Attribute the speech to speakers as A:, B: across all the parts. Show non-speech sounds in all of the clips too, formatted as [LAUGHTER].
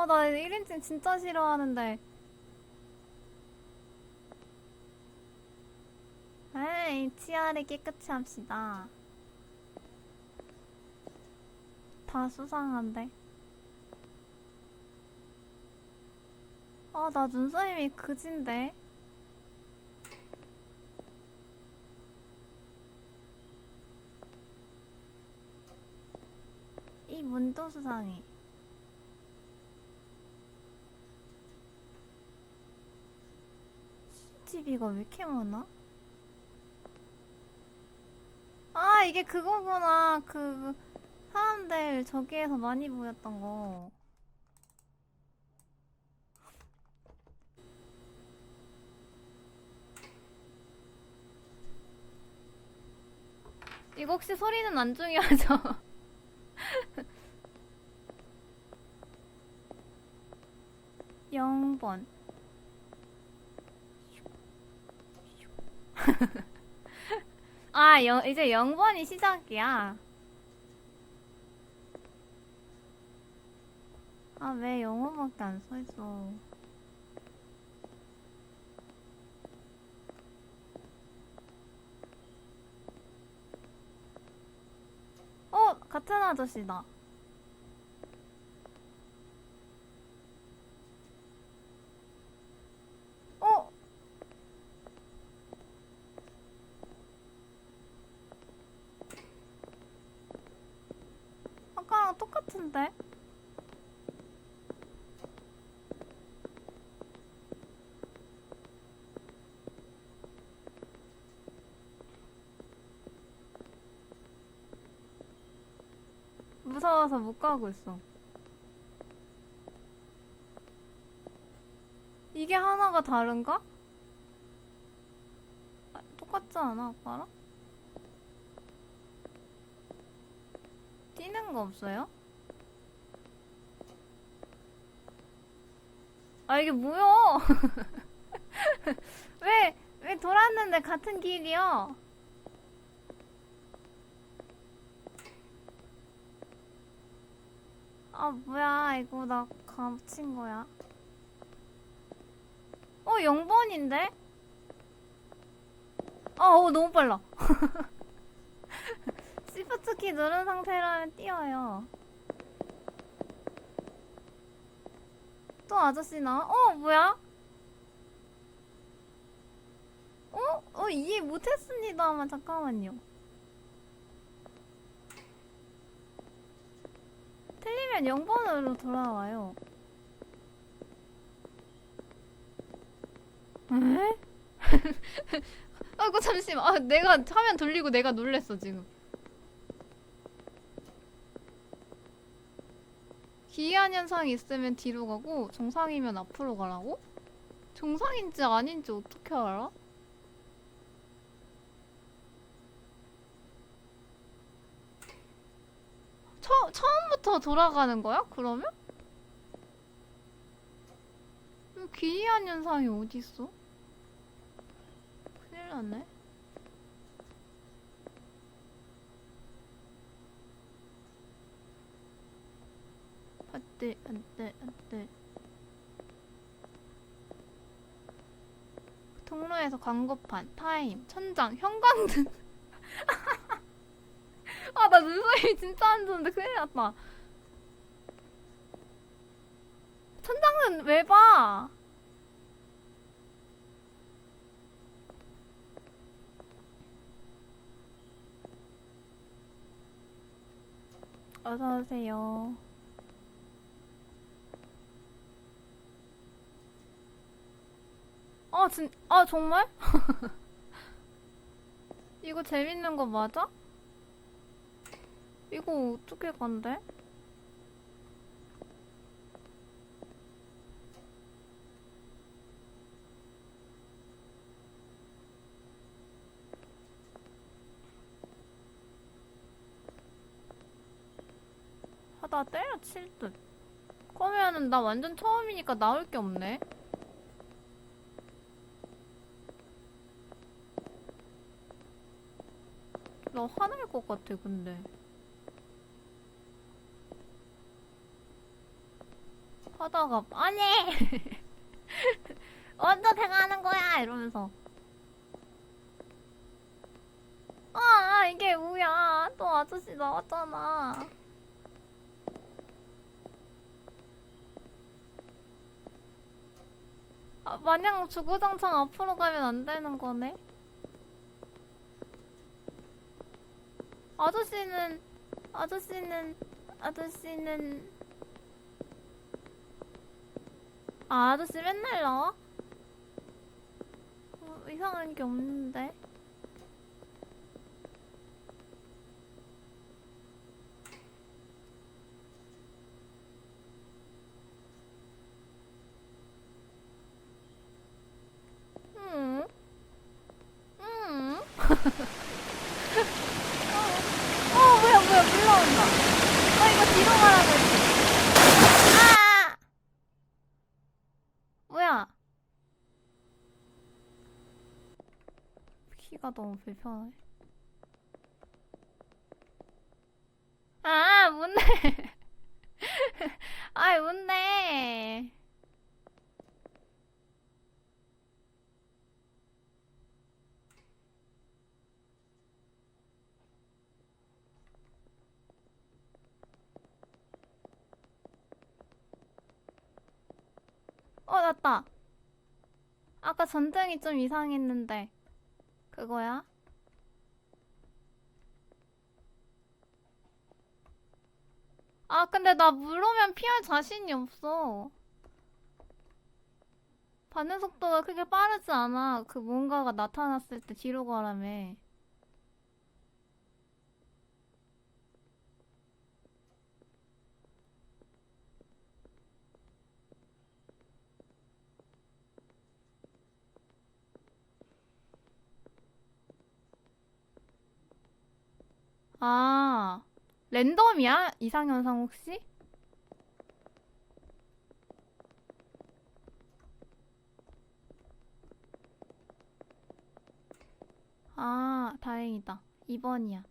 A: 어, 나 1인칭 진짜 싫어하는데. 에이, 치아를 깨끗이 합시다. 다 수상한데. 아, 나 눈썹이 그진데. 이 문도 수상해. CCTV가 왜 이렇게 많아? 아, 이게 그거구나. 그, 사람들 저기에서 많이 보였던 거. 이거 혹시 소리는 안 중요하죠? [LAUGHS] 영번 아, 영, 이제 0번이 시작이야. 아, 왜 영어밖에 안 써있어. 어, 같은 아저씨다. 어? 아까랑 똑같은데? 무서워서 못 가고 있어. 이게 하나가 다른가? 아, 똑같지 않아, 아까랑? 뛰는 거 없어요? 아, 이게 뭐야? [LAUGHS] 왜, 왜 돌았는데 같은 길이야? 아, 뭐야. 이거 나 감친 거야. 어, 0번인데? 아, 어, 너무 빨라. [LAUGHS] 시프트 키 누른 상태라면 뛰어요. 또 아저씨 나? 어, 뭐야? 어? 어, 이해 못했습니다만, 잠깐만요. 틀리면 0번으로 돌아와요. 에? [LAUGHS] 아이고, 잠시만. 아, 내가 화면 돌리고 내가 놀랬어, 지금. 기이한 현상이 있으면 뒤로 가고 정상이면 앞으로 가라고? 정상인지 아닌지 어떻게 알아? 처, 처음부터 돌아가는 거야? 그러면? 이 기이한 현상이 어딨어? 큰일 났네. 안돼 안돼 안돼 통로에서 광고판 타임 천장 형광등 [LAUGHS] 아 나 눈썹이 진짜 안 좋은데 큰일 났다 천장은 왜 봐? 어서오세요 아, 진, 아, 정말? [LAUGHS] 이거 재밌는 거 맞아? 이거 어떻게 간대? 하다 때려칠 듯. 그러면은 나 완전 처음이니까 나올 게 없네. 나 화날 것 같아, 근데. 하다가 아니 [LAUGHS] 먼저 대가하는 거야 이러면서 아, 아 이게 뭐야 또 아저씨 나왔잖아 아, 마냥 주구장창 앞으로 가면 안 되는 거네? 아저씨는 아저씨는 아저씨는. 아 아저씨 맨날 나와? 어, 이상한 게 없는데 음? 음? 어, 어 뭐야 뭐야 물러온다. 어 이거 뒤로 가라고 했지 아! 뭐야? 키가 너무 불편해 아 뭔데 아이 뭔데 어, 났다. 아까 전등이 좀 이상했는데. 그거야? 아, 근데 나 물오면 피할 자신이 없어. 반응 속도가 크게 빠르지 않아. 그 뭔가가 나타났을 때 뒤로 가라며. 아, 랜덤이야? 이상현상 혹시? 아, 다행이다. 2번이야.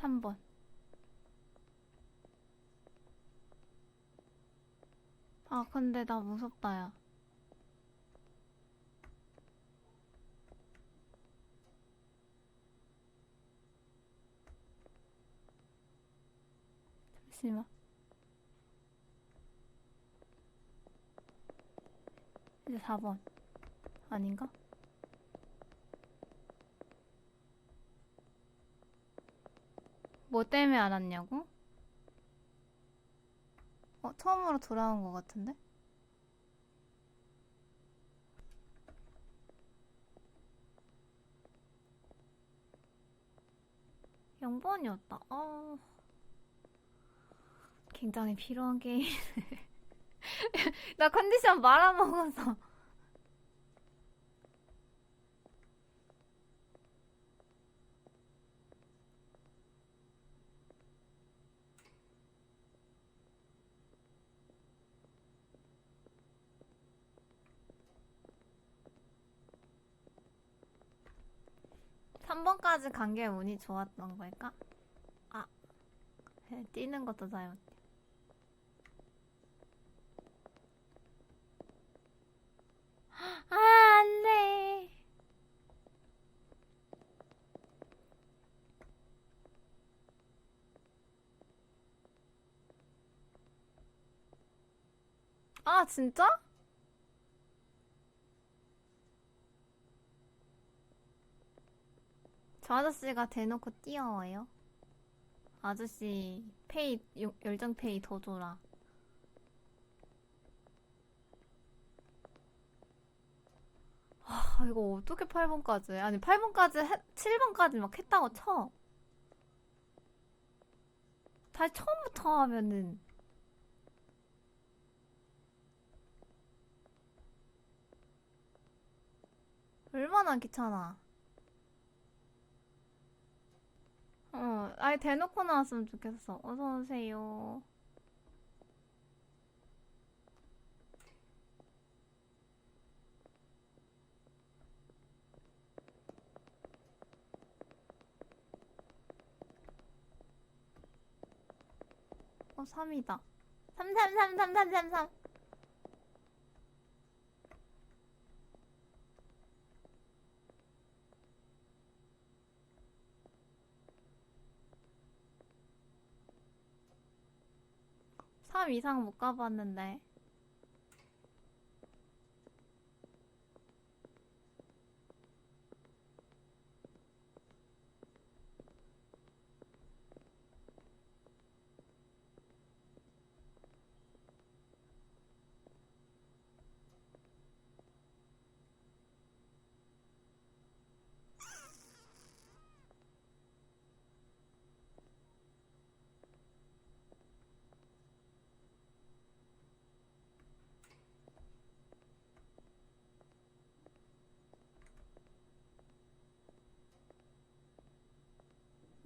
A: 삼번 아, 근데 나 무섭다, 야. 잠시만. 이제 4번. 아닌가? 뭐 때문에 알았냐고? 어, 처음으로 돌아온 것 같은데? 0번이었다. 어. 굉장히 필요한 게임. [LAUGHS] 나 컨디션 말아먹어서. 삼번까지 간 게 운이 좋았던 걸까? 아, 네, 뛰는 것도 잘못. 아, 안 돼. 아, 진짜? 저 아저씨가 대놓고 뛰어와요. 아저씨 페이 요- 열정 페이 더 줘라. 아 이거 어떻게 8번까지 해? 아니 8번까지 해, 7번까지 막 했다고 쳐. 다시 처음부터 하면은 얼마나 귀찮아. 어, 아예 대놓고 나왔으면 좋겠어. 어서 오세요. 어, 3이다. 3, 3, 3, 3, 3, 3, 3. 삼 이상 못 가봤는데.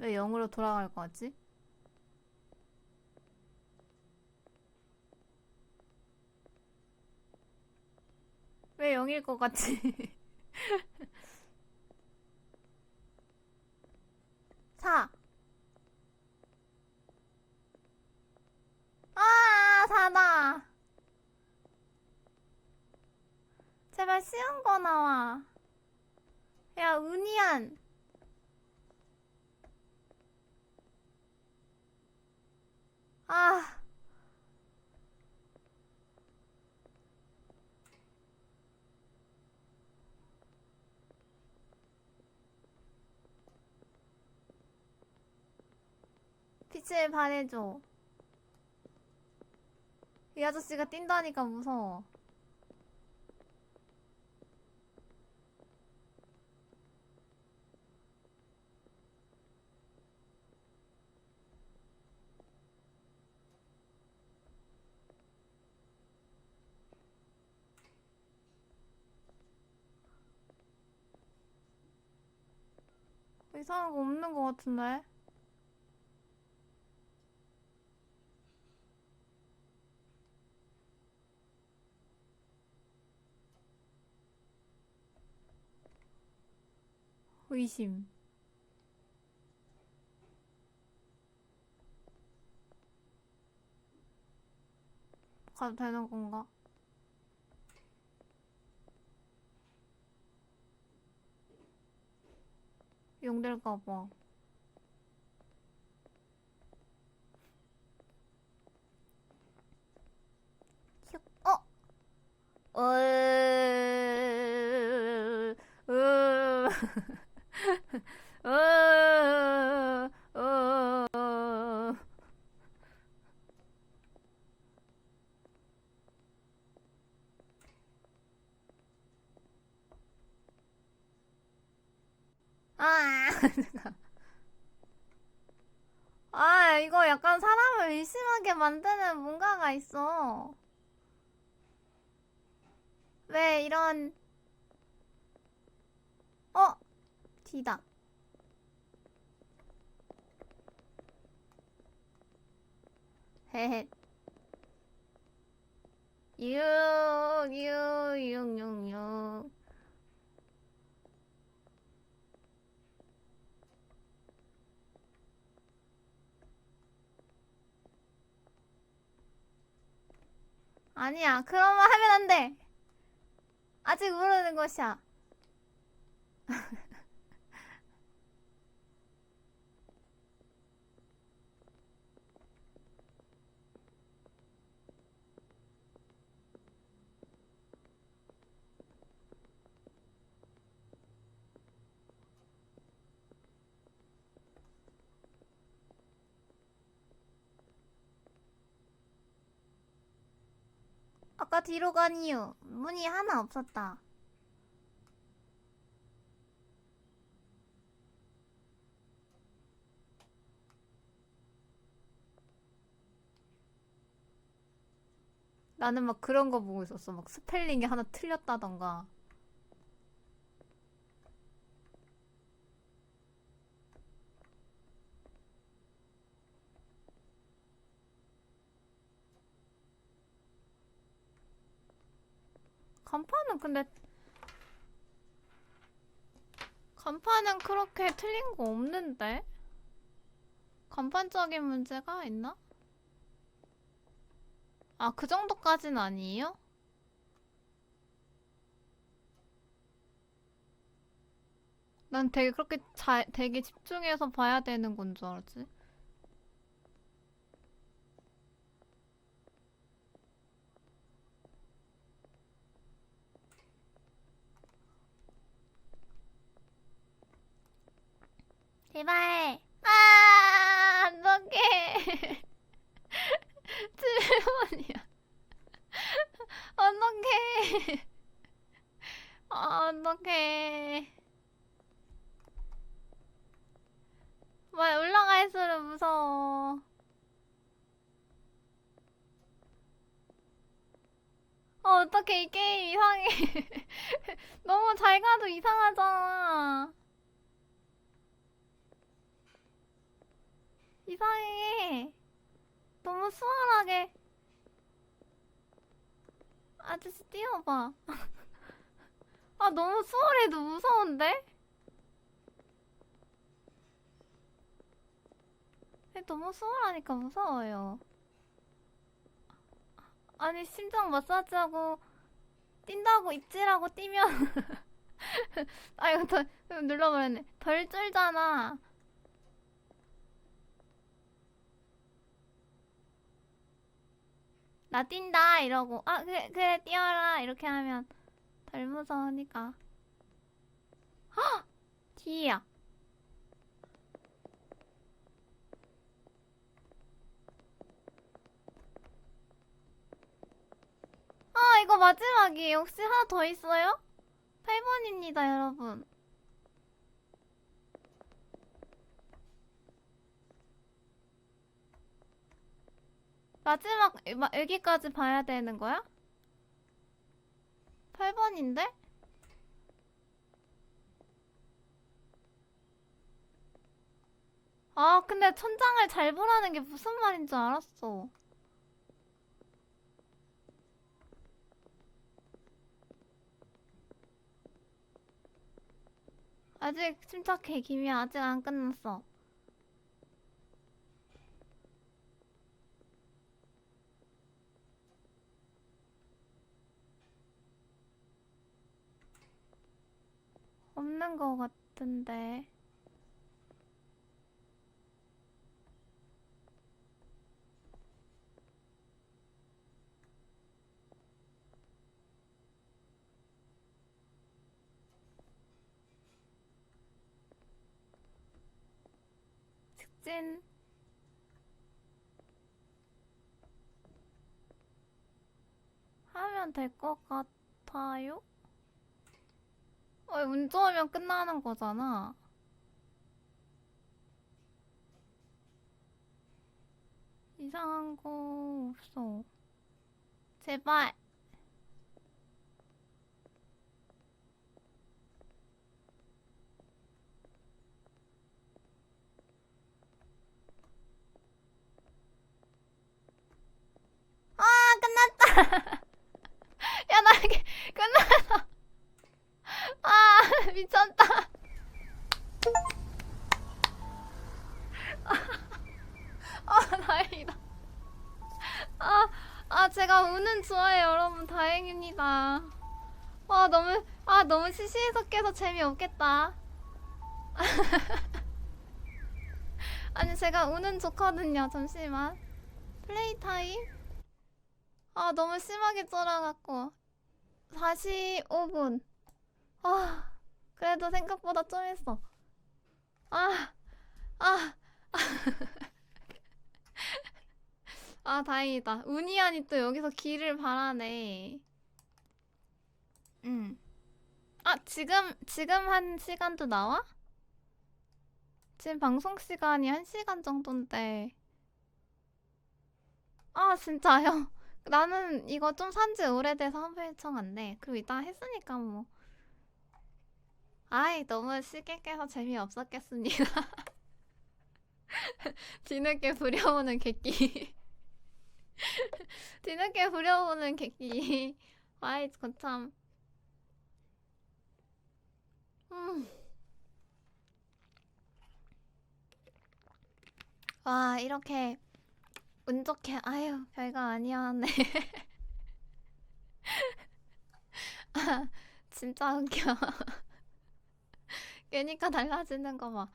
A: 왜 0으로 돌아갈 것 같지? 왜 0일 것 같지? 4. 아, 4다. 제발 쉬운 거 나와. 야, 은희안. 아. 빛을 발해줘. 이 아저씨가 뛴다니까 무서워. 이상한 거 없는 거 같은데? 의심. 가도 되는 건가? 용될까 봐. 슉, 어? 어, 으, 으, 으, 으. 아, [LAUGHS] 아, 이거 약간 사람을 의심하게 만드는 뭔가가 있어. 왜 이런, 어? 뒤다. 헤헤. 유, 유, 육, 육, 육. 아니야, 그런 말 하면 안 돼. 아직 모르는 것이야. [LAUGHS] 뒤로 간 이유 문이 하나 없었다. 나는 막 그런 거 보고 있었어. 막 스펠링이 하나 틀렸다던가. 간판은 근데 간판은 그렇게 틀린 거 없는데? 간판적인 문제가 있나? 아, 그 정도까지는 아니에요? 난 되게 그렇게 잘, 되게 집중해서 봐야 되는 건 줄 알았지. 제발. 아, 어떡해. [LAUGHS] 7번이야. 어떡해. 아, 어떡해. 말 올라갈수록 무서워. 어, 어떡해. 이 게임 이상해. [LAUGHS] 너무 잘 가도 이상하잖아. 이상해. 너무 수월하게. 아저씨 뛰어봐. [LAUGHS] 아, 너무 수월해도 무서운데? 너무 수월하니까 무서워요. 아니, 심장 마사지하고, 뛴다고 입질하고 뛰면. [LAUGHS] 아, 이거 더, 눌러버렸네. 덜 쫄잖아. 나 뛴다 이러고 아 그래 그래 뛰어라 이렇게 하면 덜 무서우니까. 헉! 뒤야. 아 이거 마지막이에요. 혹시 하나 더 있어요? 8번입니다 여러분 마지막 마- 여기까지 봐야 되는 거야? 8번인데? 아, 근데 천장을 잘 보라는 게 무슨 말인 줄 알았어. 아직 침착해, 김이야. 아직 안 끝났어. 없는 거 같은데. 직진. 하면 될 것 같아요? 어, 운 좋으면 끝나는 거잖아. 이상한 거 없어. 제발. 아, 끝났다. 야, 나 이게 끝났어. 아, 미쳤다. 아, 다행이다. 아, 아, 제가 운은 좋아요, 여러분. 다행입니다. 아, 너무, 아, 너무 시시해석해서 재미없겠다. [LAUGHS] 아니, 제가 운은 좋거든요. 잠시만. 플레이 타임? 아, 너무 심하게 쫄아갖고. 45분. 아, 그래도 생각보다 좀 했어. 아, 아, 아, [LAUGHS] 다행이다. 우니안이 또 여기서 길을 바라네. 응. 아, 지금, 지금 한 시간도 나와? 지금 방송 시간이 한 시간 정도인데. 아, 진짜요? [LAUGHS] 나는 이거 좀 산지 오래돼서 한번 요청 안 돼. 그리고 이따 했으니까 뭐. 아이, 너무 쉽게 깨서 재미없었겠습니다. [LAUGHS] 뒤늦게 부려오는 객기. [LAUGHS] [LAUGHS] 뒤늦게 부려보는 객기. 와이, 거참. 음. 와, 이렇게 운 좋게, 아유, 별거 아니었네. [LAUGHS] 아, 진짜 웃겨. [LAUGHS] 깨니까 달라지는 거 봐.